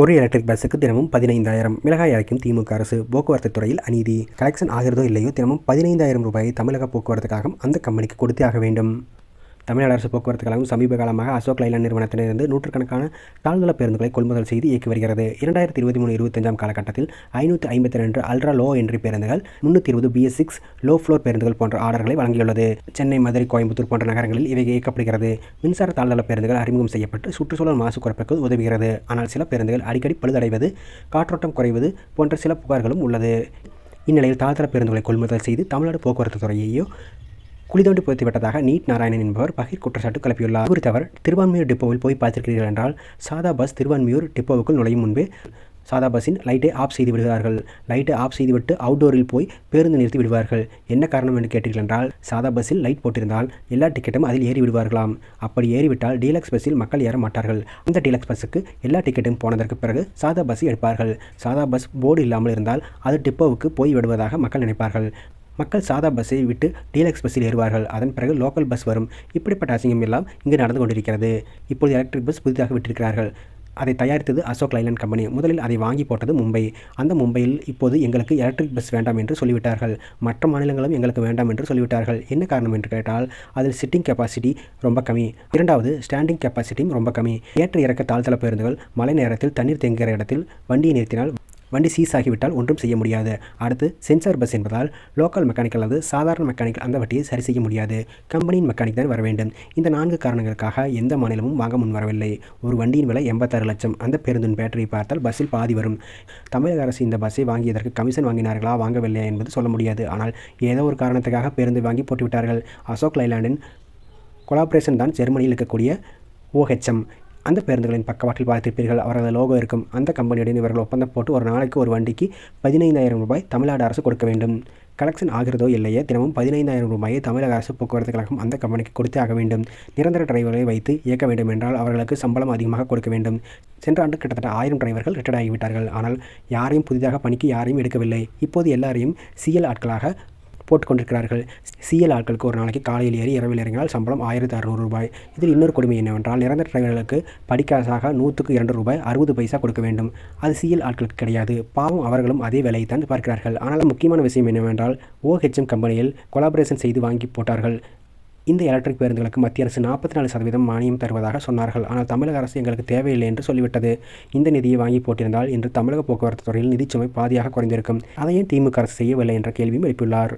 ஒரு எலக்ட்ரிக் பஸ்ஸுக்கு தினமும் பதினைந்தாயிரம் மிளகாய் அரைக்கும் திமுக அரசு போக்குவரத்து துறையில் அநீதி. கலெக்ஷன் ஆகிறதோ இல்லையோ தினமும் பதினைந்தாயிரம் ரூபாயை தமிழக போக்குவரத்து கழகம் அந்த கம்பெனிக்கு கொடுத்தே ஆக வேண்டும். தமிழ்நாடு அரசு போக்குவரத்து கழகம் சமீப காலமாக அசோக் லைலாண்ட் நிறுவனத்திலிருந்து நூற்றுக்கணக்கான தாழ்நில பேருந்துகளை கொள்முதல் செய்து இயக்கி வருகிறது. இரண்டாயிரத்தி இருபத்தி மூணு இருபத்தஞ்சாம் காலகட்டத்தில் ஐநூற்றி ஐம்பத்தி ரெண்டு அல்ட்ரா லோ என்ட்ரி பேருந்துகள் முன்னூற்றி இருபது பிஎஸ் சிக்ஸ் லோ ஃப்ளோர் பேருந்துகள் போன்ற ஆர்டர்களை வழங்கியுள்ளது. சென்னை மதுரை கோயம்புத்தூர் போன்ற நகரங்களில் இவை இயக்கப்படுகிறது. மின்சார தாழ்நில பேருந்துகள் அறிமுகம் செய்யப்பட்டு சுற்றுச்சூழல் மாசு குறைப்புக்கு உதவுகிறது. ஆனால் சில பேருந்துகள் அடிக்கடி பழுதடைவது காற்றோட்டம் குறைவது போன்ற சில புகார்களும் உள்ளது. இந்நிலையில் தாழ்த்தர பேருந்துகளை கொள்முதல் செய்து தமிழ்நாடு போக்குவரத்து துறையையோ குழி தோண்டி புதைத்து விட்டதாக நீட் நாராயணன் என்பவர் பகிர் குற்றச்சாட்டு கிளப்பியுள்ளார். குறித்தவர் திருவான்மையூர் டிப்போவில் போய் பார்த்திருக்கிறீர்கள் என்றால் சாதா பஸ் திருவான்மையூர் டிப்போவுக்குள் நுழையும் முன்பே சாதா பஸ்ஸின் லைட்டை ஆஃப் செய்து விடுகிறார்கள். லைட்டை ஆஃப் செய்துவிட்டு அவுட்டோரில் போய் பேருந்து நிறுத்தி விடுவார்கள். என்ன காரணம் என்று கேட்டீர்கள் என்றால் சாதா பஸ்ஸில் லைட் போட்டிருந்தால் எல்லா டிக்கெட்டும் அதில் ஏறி விடுவார்களாம். அப்படி ஏறிவிட்டால் டீலக்ஸ் பஸ்ஸில் மக்கள் ஏற மாட்டார்கள். அந்த டீலக்ஸ் பஸ்ஸுக்கு எல்லா டிக்கெட்டும் போனதற்கு பிறகு சாதா பஸ் எடுப்பார்கள். சாதா பஸ் போர்டு இல்லாமல் இருந்தால் அது டிப்போவுக்கு போய் விடுவதாக மக்கள் நினைப்பார்கள். மக்கள் சாதா பஸ்ஸை விட்டு டீலக்ஸ் பஸ்ஸில் ஏறுவார்கள். அதன் பிறகு லோக்கல் பஸ் வரும். இப்படிப்பட்ட அசிங்கம் எல்லாம் இங்கு நடந்து கொண்டிருக்கிறது. இப்போது எலக்ட்ரிக் பஸ் புதிதாக விட்டிருக்கிறார்கள். அதை தயாரித்தது அசோக் லைலண்ட் கம்பெனி. முதலில் அதை வாங்கி போட்டது மும்பை. அந்த மும்பையில் இப்போது எங்களுக்கு எலக்ட்ரிக் பஸ் வேண்டாம் என்று சொல்லிவிட்டார்கள். மற்ற மாநிலங்களும் எங்களுக்கு வேண்டாம் என்று சொல்லிவிட்டார்கள். என்ன காரணம் என்று கேட்டால் அதில் சிட்டிங் கெப்பாசிட்டி ரொம்ப கம்மி. இரண்டாவது ஸ்டாண்டிங் கெப்பாசிட்டியும் ரொம்ப கம்மி. ஏற்ற இறக்க தாழ்த்தள பேருந்துகள் மழை நேரத்தில் தண்ணீர் தேங்குகிற இடத்தில் வண்டியை நிறுத்தினால் வண்டி சீஸ் ஆகிவிட்டால் ஒன்றும் செய்ய முடியாது. அடுத்து சென்சார் பஸ் என்பதால் லோக்கல் மெக்கானிக் அல்லது சாதாரண மெக்கானிக் அந்த வட்டியை சரி செய்ய முடியாது. கம்பெனியின் மெக்கானிக் தான் வர வேண்டும். இந்த நான்கு காரணங்களுக்காக எந்த மாநிலமும் வாங்க முன் வரவில்லை. ஒரு வண்டியின் விலை எண்பத்தாறு லட்சம். அந்த பேருந்தின் பேட்டரி பார்த்தால் பஸ்ஸில் பாதி வரும். தமிழக அரசு இந்த பஸ்ஸை வாங்கியதற்கு கமிஷன் வாங்கினார்களா வாங்கவில்லையா என்பது சொல்ல முடியாது. ஆனால் ஏதோ ஒரு காரணத்துக்காக பேருந்து வாங்கி போட்டுவிட்டார்கள். அசோக் லைலாண்டின் கொலாபரேஷன் தான் ஜெர்மனியில் இருக்கக்கூடிய ஓஹெச்எம் அந்த பேருந்துகளின் பக்கவாட்டில் பார்த்திருப்பீர்கள். அவரது லோகோ இருக்கும். அந்த கம்பெனியுடன் இவர்கள் ஒப்பந்தம் போட்டு ஒரு நாளைக்கு ஒரு வண்டிக்கு பதினைந்தாயிரம் ரூபாய் தமிழ்நாடு அரசு கொடுக்க வேண்டும். கலெக்ஷன் ஆகிறதோ இல்லையே தினமும் பதினைந்தாயிரம் ரூபாயை தமிழக அரசு போக்குவரத்து கழகம் அந்த கம்பெனிக்கு கொடுத்தே ஆக வேண்டும். நிரந்தர டிரைவர்களை வைத்து இயக்க வேண்டும் என்றால் அவர்களுக்கு சம்பளம் அதிகமாக கொடுக்க வேண்டும். சென்ற ஆண்டு கிட்டத்தட்ட ஆயிரம் டிரைவர்கள் ரிட்டையர்ட் ஆகிவிட்டார்கள். ஆனால் யாரையும் புதிதாக பணிக்கு யாரையும் எடுக்கவில்லை. இப்போது எல்லாரையும் சிஎல் ஆட்களாக போட்டுக்கொண்டிருக்கிறார்கள். சிஎல் ஆட்களுக்கு ஒரு நாளைக்கு காலையில் ஏறி இரவில் இறங்கினால் சம்பளம் ஆயிரத்தி அறுநூறு ரூபாய். இதில் இன்னொரு கொடுமை என்னவென்றால் நிரந்தர டிரைவர்களுக்கு படிக்காசாக நூற்றுக்கு இரண்டு ரூபாய் அறுபது பைசா கொடுக்க வேண்டும். அது சிஎல் ஆட்களுக்கு கிடையாது. பாவம் அவர்களும் அதே வேலையை தான் பார்க்கிறார்கள். ஆனால் முக்கியமான விஷயம் என்னவென்றால் ஓஹெச்எம் கம்பெனியில் கொலாபரேஷன் செய்து வாங்கி போட்டார்கள். இந்த எலக்ட்ரிக் பேருந்துகளுக்கு மத்திய அரசு நாற்பத்தி நாலு சதவீதம் மானியம் தருவதாக சொன்னார்கள். ஆனால் தமிழக அரசு எங்களுக்கு தேவையில்லை என்று சொல்லிவிட்டது. இந்த நிதியை வாங்கி போட்டிருந்தால் இன்று தமிழக போக்குவரத்து துறையில் நிதிச்சுமை பாதியாக குறைந்திருக்கும். அதையும் திமுக அரசு செய்யவில்லை என்ற கேள்வியும் எழுப்பியுள்ளார்.